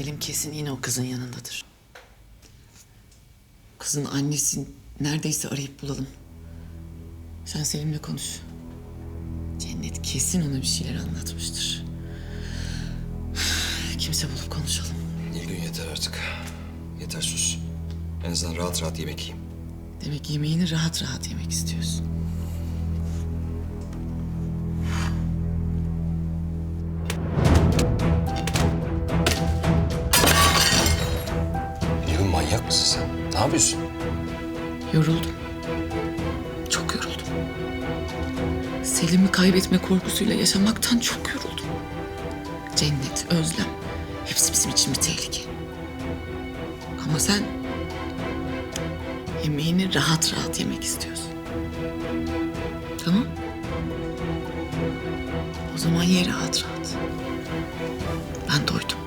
Selim kesin yine o kızın yanındadır. Kızın annesi neredeyse arayıp bulalım. Sen Selim'le konuş. Cennet kesin ona bir şeyler anlatmıştır. Kimse bulup konuşalım. Nilgün yeter artık. Yeter sus. En azından rahat rahat yemek yiyeyim. Demek yemeğini rahat rahat yemek istiyorsun. Manyak mısın sen? Ne yapıyorsun? Yoruldum. Çok yoruldum. Selim'i kaybetme korkusuyla yaşamaktan çok yoruldum. Cennet, özlem hepsi bizim için bir tehlike. Ama sen yemeğini rahat rahat yemek istiyorsun. Tamam? O zaman ye rahat rahat. Ben doydum.